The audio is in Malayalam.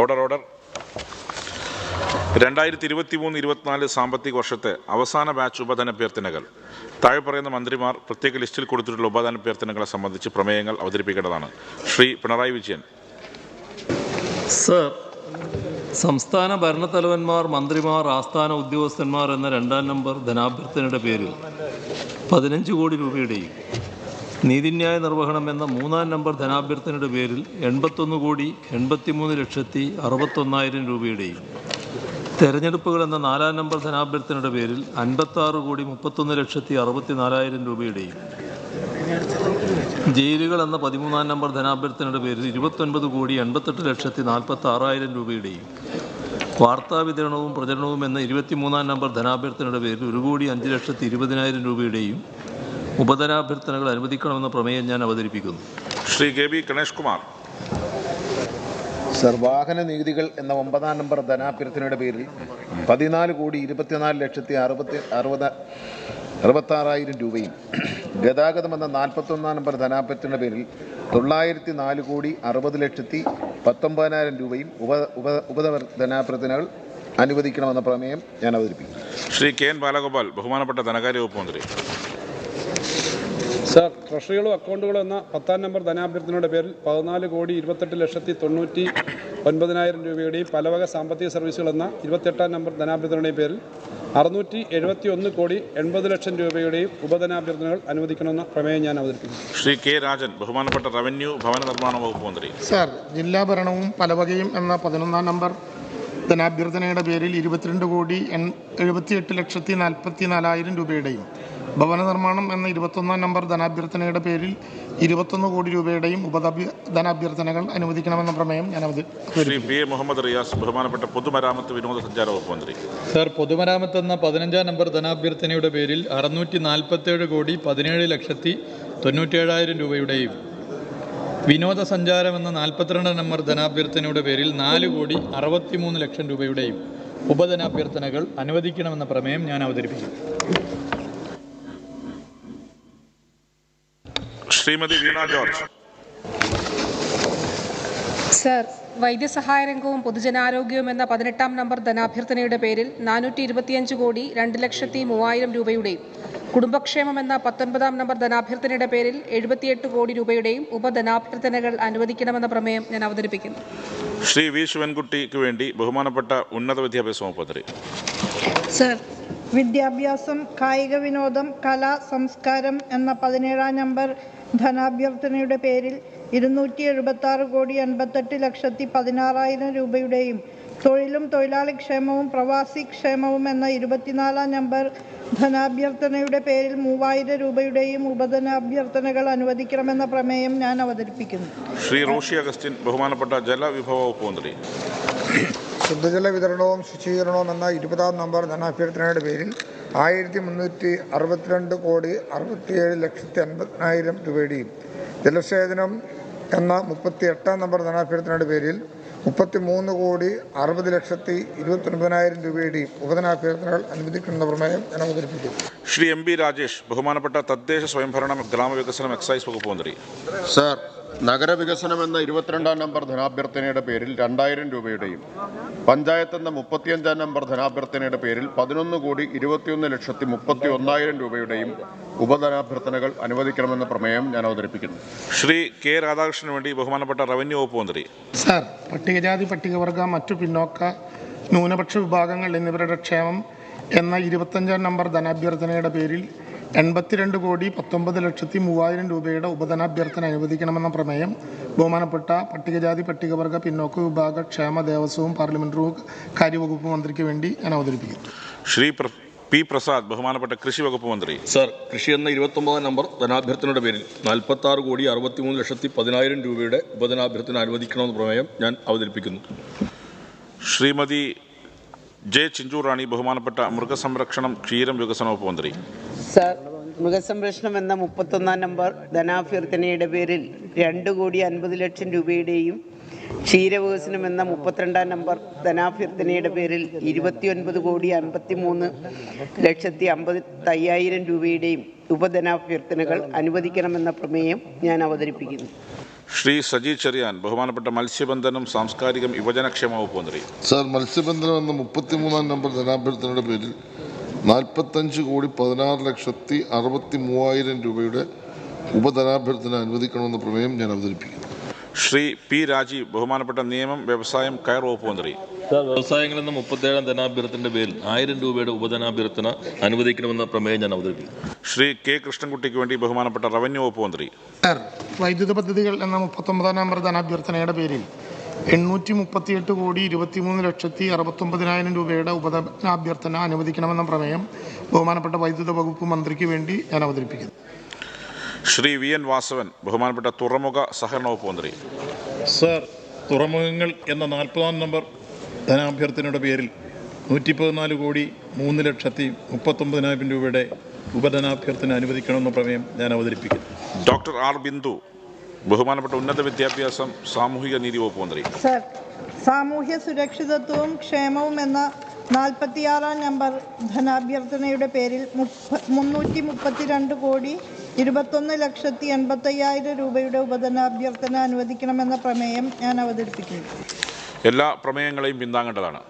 ഓർഡർ ഓർഡർ രണ്ടായിരത്തി ഇരുപത്തി മൂന്ന് ഇരുപത്തിനാല് സാമ്പത്തിക വർഷത്തെ അവസാന ബാച്ച് ഉപധന അഭ്യർത്ഥനകൾ. താഴെ പറയുന്ന മന്ത്രിമാർ പ്രത്യേക ലിസ്റ്റിൽ കൊടുത്തിട്ടുള്ള ഉപധന അഭ്യർത്ഥനകളെ സംബന്ധിച്ച് പ്രമേയങ്ങൾ അവതരിപ്പിക്കേണ്ടതാണ്. ശ്രീ പിണറായി വിജയൻ. സർ സംസ്ഥാന ഭരണത്തലവന്മാർ മന്ത്രിമാർ ആസ്ഥാന ഉദ്യോഗസ്ഥന്മാർ എന്ന രണ്ടാം നമ്പർ ധനാഭ്യർത്ഥനയുടെ പേരിൽ പതിനഞ്ച് കോടി രൂപയുടെയും നീതിന്യായ നിർവഹണം എന്ന മൂന്നാം നമ്പർ ധനാഭ്യർത്ഥനയുടെ പേരിൽ എൺപത്തൊന്ന് കോടി എൺപത്തിമൂന്ന് ലക്ഷത്തി അറുപത്തൊന്നായിരം രൂപയുടെയും തെരഞ്ഞെടുപ്പുകൾ എന്ന നാലാം നമ്പർ ധനാഭ്യർത്ഥനയുടെ പേരിൽ അൻപത്താറ് കോടി മുപ്പത്തൊന്ന് ലക്ഷത്തി അറുപത്തി നാലായിരം രൂപയുടെയും ജയിലുകൾ എന്ന പതിമൂന്നാം നമ്പർ ധനാഭ്യർത്ഥനയുടെ പേരിൽ ഇരുപത്തൊൻപത് കോടി എൺപത്തെട്ട് ലക്ഷത്തി നാൽപ്പത്തി ആറായിരം രൂപയുടെയും വാർത്താ വിതരണവും പ്രചരണവും എന്ന ഇരുപത്തിമൂന്നാം നമ്പർ ധനാഭ്യർത്ഥനയുടെ പേരിൽ ഒരു കോടി അഞ്ച് ലക്ഷത്തി ഇരുപതിനായിരം രൂപയുടെയും ഉപധനാഭ്യർത്ഥനകൾ അനുവദിക്കണമെന്ന പ്രമേയം ഞാൻ അവതരിപ്പിക്കുന്നു. Shri K B Ganesh Kumar. Sir വാഹന നികുതികൾ എന്ന ഒമ്പതാം നമ്പർ ധനാഭ്യർത്ഥനയുടെ പേരിൽ പതിനാല് കോടി ഇരുപത്തിനാല് ലക്ഷത്തി അറുപത്തി അറുപത് അറുപത്താറായിരം രൂപയും ഗതാഗതം എന്ന നാൽപ്പത്തൊന്നാം നമ്പർ ധനാഭ്യർത്ഥനയുടെ പേരിൽ തൊള്ളായിരത്തി നാല് കോടി അറുപത് ലക്ഷത്തി പത്തൊമ്പതിനായിരം രൂപയും ഉപ ഉപ ഉപധനാഭ്യർത്ഥനകൾ അനുവദിക്കണമെന്ന പ്രമേയം ഞാൻ അവതരിപ്പിക്കും ശ്രീ കെ എൻ ബാലഗോപാൽ ബഹുമാനപ്പെട്ട ധനകാര്യ വകുപ്പ് മന്ത്രി. സർ ട്രഷറികളും അക്കൗണ്ടുകളും എന്ന പത്താം നമ്പർ ധനാഭ്യർത്ഥനയുടെ പേരിൽ പതിനാല് കോടി ഇരുപത്തെട്ട് ലക്ഷത്തി തൊണ്ണൂറ്റി ഒൻപതിനായിരം രൂപയുടെയും പലവക സാമ്പത്തിക സർവീസുകൾ എന്ന ഇരുപത്തെട്ടാം നമ്പർ ധനാഭ്യർത്ഥനയുടെയും പേരിൽ അറുന്നൂറ്റി എഴുപത്തി ഒന്ന് കോടി എൺപത് ലക്ഷം രൂപയുടെയും ഉപധനാഭ്യർത്ഥനകൾ അനുവദിക്കണമെന്ന പ്രമേയം ഞാൻ അവതരിപ്പിക്കുന്നു. ശ്രീ കെ രാജൻ ബഹുമാനപ്പെട്ട റവന്യൂ ഭവന നിർമ്മാണ വകുപ്പ് മന്ത്രി. സാർ ജില്ലാ ഭരണവും പലവകയും എന്ന പതിനൊന്നാം നമ്പർ ധനാഭ്യർത്ഥനയുടെ പേരിൽ ഇരുപത്തിരണ്ട് കോടി എൺ എഴുപത്തിയെട്ട് ലക്ഷത്തി നാൽപ്പത്തി നാലായിരം രൂപയുടെയും ഭവന നിർമ്മാണം എന്ന ഇരുപത്തൊന്നാം നമ്പർ ധനാഭ്യർത്ഥനയുടെ പേരിൽ ഇരുപത്തൊന്ന് കോടി രൂപയുടെയും ഉപധഭ്യ ധനാഭ്യർത്ഥനകൾ അനുവദിക്കണമെന്ന പ്രമേയം ഞാൻ അവതരി ശ്രീ പി എ മുഹമ്മദ് റിയാസ് ബഹുമാനപ്പെട്ട പൊതുമരാമത്ത് വിനോദസഞ്ചാര വകുപ്പ് മന്ത്രി. സർ പൊതുമരാമത്ത് എന്ന പതിനഞ്ചാം നമ്പർ ധനാഭ്യർത്ഥനയുടെ പേരിൽ അറുന്നൂറ്റി നാൽപ്പത്തേഴ് കോടി പതിനേഴ് ലക്ഷത്തി തൊണ്ണൂറ്റേഴായിരം രൂപയുടെയും വിനോദസഞ്ചാരം എന്ന നാൽപ്പത്തിരണ്ട് നമ്പർ ധനാഭ്യർത്ഥനയുടെ പേരിൽ നാല് കോടി അറുപത്തിമൂന്ന് ലക്ഷം രൂപയുടെയും ഉപധനാഭ്യർത്ഥനകൾ അനുവദിക്കണമെന്ന പ്രമേയം ഞാൻ അവതരിപ്പിക്കും. ശ്രീമതി വീണ ജോർജ്. സർ വൈദ്യസഹായ രംഗവും പൊതുജനാരോഗ്യവും എന്ന പതിനെട്ടാം നമ്പർ ധനാഭ്യർത്ഥനയുടെ പേരിൽ നാനൂറ്റി ഇരുപത്തിയഞ്ച് കോടി രണ്ട് ലക്ഷത്തി മൂവായിരം രൂപയുടെയും കുടുംബക്ഷേമം എന്ന പത്തൊൻപതാം നമ്പർ ധനാഭ്യർത്ഥനയുടെ പേരിൽ എഴുപത്തിയെട്ട് കോടി രൂപയുടെയും ഉപധനാഭ്യർത്ഥനകൾ അനുവദിക്കണമെന്ന പ്രമേയം ഞാൻ അവതരിപ്പിക്കുന്നു. ശ്രീ വി ശിവൻകുട്ടിക്ക് വേണ്ടി ബഹുമാനപ്പെട്ട ഉന്നത വിദ്യാഭ്യാസ മന്ത്രി. സർ വിദ്യാഭ്യാസം കായിക വിനോദം കല സംസ്കാരം എന്ന പതിനേഴാം നമ്പർ ധനാഭ്യർത്ഥനയുടെ പേരിൽ ഇരുന്നൂറ്റി എഴുപത്താറ് കോടി അൻപത്തെട്ട് ലക്ഷത്തി പതിനാറായിരം രൂപയുടെയും തൊഴിലും തൊഴിലാളി ക്ഷേമവും പ്രവാസി ക്ഷേമവും എന്ന ഇരുപത്തിനാലാം നമ്പർ ധനാഭ്യർത്ഥനയുടെ പേരിൽ മൂവായിരം രൂപയുടെയും ഉപധനാഭ്യർത്ഥനകൾ അനുവദിക്കണമെന്ന പ്രമേയം ഞാൻ അവതരിപ്പിക്കുന്നു. ശ്രീ റോഷി അഗസ്റ്റിൻ ബഹുമാനപ്പെട്ട ജലവിഭവ വകുപ്പ് മന്ത്രി. ശുദ്ധജല വിതരണവും ശുചീകരണവും എന്ന ഇരുപതാം നമ്പർ ധനാഭ്യർത്ഥനയുടെ പേരിൽ ആയിരത്തി മുന്നൂറ്റി അറുപത്തിരണ്ട് കോടി അറുപത്തിയേഴ് ലക്ഷത്തി അൻപതിനായിരം രൂപയുടെയും ജലസേചനം എന്ന മുപ്പത്തി എട്ടാം നമ്പർ ധനാഭ്യർത്ഥനയുടെ പേരിൽ മുപ്പത്തി മൂന്ന് കോടി അറുപത് ലക്ഷത്തി ഇരുപത്തൊൻപതിനായിരം രൂപയുടെയും ഉപധനാഭ്യർത്ഥനകൾ അനുവദിക്കുന്ന പ്രമേയം ഞാൻ അവതരിപ്പിക്കും. ശ്രീ എം ബി രാജേഷ് ബഹുമാനപ്പെട്ട തദ്ദേശ സ്വയംഭരണ ഗ്രാമവികസനം എക്സൈസ് വകുപ്പ് മന്ത്രി. സർ നഗരവികസനം എന്ന ഇരുപത്തിരണ്ടാം നമ്പർ ധനാഭ്യർത്ഥനയുടെ പേരിൽ രണ്ടായിരം രൂപയുടെയും പഞ്ചായത്ത് എന്ന മുപ്പത്തിയഞ്ചാം നമ്പർ ധനാഭ്യർത്ഥനയുടെ പേരിൽ പതിനൊന്ന് കോടി ഇരുപത്തിയൊന്ന് ലക്ഷത്തി മുപ്പത്തി ഒന്നായിരം രൂപയുടെയും ഉപധനാഭ്യർത്ഥനകൾ അനുവദിക്കണമെന്ന പ്രമേയം ഞാൻ അവതരിപ്പിക്കുന്നു. ശ്രീ കെ രാധാകൃഷ്ണന് വേണ്ടി ബഹുമാനപ്പെട്ട റവന്യൂ വകുപ്പ് മന്ത്രി. സാർ പട്ടികജാതി പട്ടികവർഗ മറ്റു പിന്നോക്ക ന്യൂനപക്ഷ വിഭാഗങ്ങൾ എന്നിവരുടെ ക്ഷേമം എന്ന ഇരുപത്തഞ്ചാം നമ്പർ ധനാഭ്യർത്ഥനയുടെ പേരിൽ എൺപത്തിരണ്ട് കോടി പത്തൊമ്പത് ലക്ഷത്തി മൂവായിരം രൂപയുടെ ഉപധനാഭ്യർത്ഥന അനുവദിക്കണമെന്ന പ്രമേയം ബഹുമാനപ്പെട്ട പട്ടികജാതി പട്ടികവർഗ പിന്നോക്ക വിഭാഗ ക്ഷേമ ദേവസ്വവും പാർലമെന്ററി കാര്യവകുപ്പ് മന്ത്രിക്ക് വേണ്ടി ഞാൻ അവതരിപ്പിക്കും ശ്രീ പി പ്രസാദ് ബഹുമാനപ്പെട്ട കൃഷി വകുപ്പ് മന്ത്രി. സർ കൃഷി എന്ന ഇരുപത്തൊമ്പതാം നമ്പർ ധനാഭ്യർത്ഥനയുടെ പേരിൽ നാൽപ്പത്തി ആറ് കോടി അറുപത്തിമൂന്ന് ലക്ഷത്തി പതിനായിരം രൂപയുടെ ഉപധനാഭ്യർത്ഥന അനുവദിക്കണമെന്ന പ്രമേയം ഞാൻ അവതരിപ്പിക്കുന്നു. ശ്രീമതി ജെ ചിഞ്ചു റാണി ബഹുമാനപ്പെട്ട മൃഗസംരക്ഷണം ക്ഷീരം വികസന വകുപ്പ് മന്ത്രി. സർ മൃഗസംരക്ഷണം എന്ന മുപ്പത്തൊന്നാം നമ്പർ ധനാഭ്യർത്ഥനയുടെ പേരിൽ രണ്ട് കോടി അൻപത് ലക്ഷം രൂപയുടെയും ക്ഷീരവികസനം എന്ന മുപ്പത്തിരണ്ടാം നമ്പർ ധനാഭ്യർത്ഥനയുടെ പേരിൽ ഇരുപത്തിയൊൻപത് കോടി അൻപത്തി മൂന്ന് ലക്ഷത്തി അമ്പത്തയ്യായിരം രൂപയുടെയും ഉപധനാഭ്യർത്ഥനകൾ അനുവദിക്കണമെന്ന പ്രമേയം ഞാൻ അവതരിപ്പിക്കുന്നു. ശ്രീ സജി ചെറിയാൻ ബഹുമാനപ്പെട്ട മത്സ്യബന്ധനം സാംസ്കാരികം യുവജനക്ഷേമ വകുപ്പ് മന്ത്രി. സാർ മത്സ്യബന്ധനം എന്ന മുപ്പത്തിമൂന്നാം നമ്പർ ധനാഭ്യർത്ഥനയുടെ പേരിൽ നാൽപ്പത്തഞ്ച് കോടി പതിനാറ് ലക്ഷത്തി അറുപത്തി മൂവായിരം രൂപയുടെ ഉപധനാഭ്യർത്ഥന അനുവദിക്കണമെന്ന പ്രമേയം ഞാൻ അവതരിപ്പിക്കുന്നു. ശ്രീ പി രാജീവ് ബഹുമാനപ്പെട്ട നിയമം വ്യവസായം കയർ വകുപ്പ് മന്ത്രി. സാർ നിന്ന് മുപ്പത്തേഴാം ധനാഭ്യർത്ഥനയുടെ പേരിൽ ആയിരം രൂപയുടെ ഉപധനാഭ്യർത്ഥന അനുവദിക്കണമെന്ന പ്രമേയം ഞാൻ അവതരിപ്പിക്കും ശ്രീ കെ കൃഷ്ണൻകുട്ടിക്ക് വേണ്ടി ബഹുമാനപ്പെട്ട റവന്യൂ വകുപ്പ് മന്ത്രി. സർ വൈദ്യുത പദ്ധതികൾ എന്ന മുപ്പത്തൊമ്പതാം നമ്പർ ധനാഭ്യർത്ഥനയുടെ പേരിൽ എണ്ണൂറ്റി മുപ്പത്തിയെട്ട് കോടി ഇരുപത്തിമൂന്ന് ലക്ഷത്തി അറുപത്തൊമ്പതിനായിരം രൂപയുടെ ഉപധനാഭ്യർത്ഥന അനുവദിക്കണമെന്ന പ്രമേയം ബഹുമാനപ്പെട്ട വൈദ്യുത വകുപ്പ് മന്ത്രിക്ക് വേണ്ടി ഞാൻ അവതരിപ്പിക്കുന്നു. ശ്രീ വി എൻ വാസവൻ ബഹുമാനപ്പെട്ട തുറമുഖ സഹകരണ വകുപ്പ് മന്ത്രി. സർ തുറമുഖങ്ങൾ എന്ന നാൽപ്പതാം നമ്പർ ധനാഭ്യർത്ഥനയുടെ പേരിൽ നൂറ്റി പതിനാല് കോടി മൂന്ന് ലക്ഷത്തി മുപ്പത്തൊമ്പതിനായിരം രൂപയുടെ ഉപധനാഭ്യർത്ഥന അനുവദിക്കണമെന്ന പ്രമേയം ഞാൻ അവതരിപ്പിക്കുന്നു. ഡോക്ടർ ആർ ബിന്ദു ബഹുമാനപ്പെട്ട ഉന്നത വിദ്യാഭ്യാസം സാമൂഹിക നീതി വകുപ്പ് മന്ത്രി. സർ സാമൂഹ്യ സുരക്ഷിതത്വവും ക്ഷേമവും എന്ന നാൽപ്പത്തിയാറാം നമ്പർ ധനാഭ്യർത്ഥനയുടെ പേരിൽ മുന്നൂറ്റി മുപ്പത്തിരണ്ട് കോടി ഇരുപത്തൊന്ന് ലക്ഷത്തി എൺപത്തയ്യായിരം രൂപയുടെ ഉപധനാഭ്യർത്ഥന അനുവദിക്കണമെന്ന പ്രമേയം ഞാൻ അവതരിപ്പിക്കുന്നു. എല്ലാ പ്രമേയങ്ങളെയും പിന്താങ്ങേണ്ടതാണ്.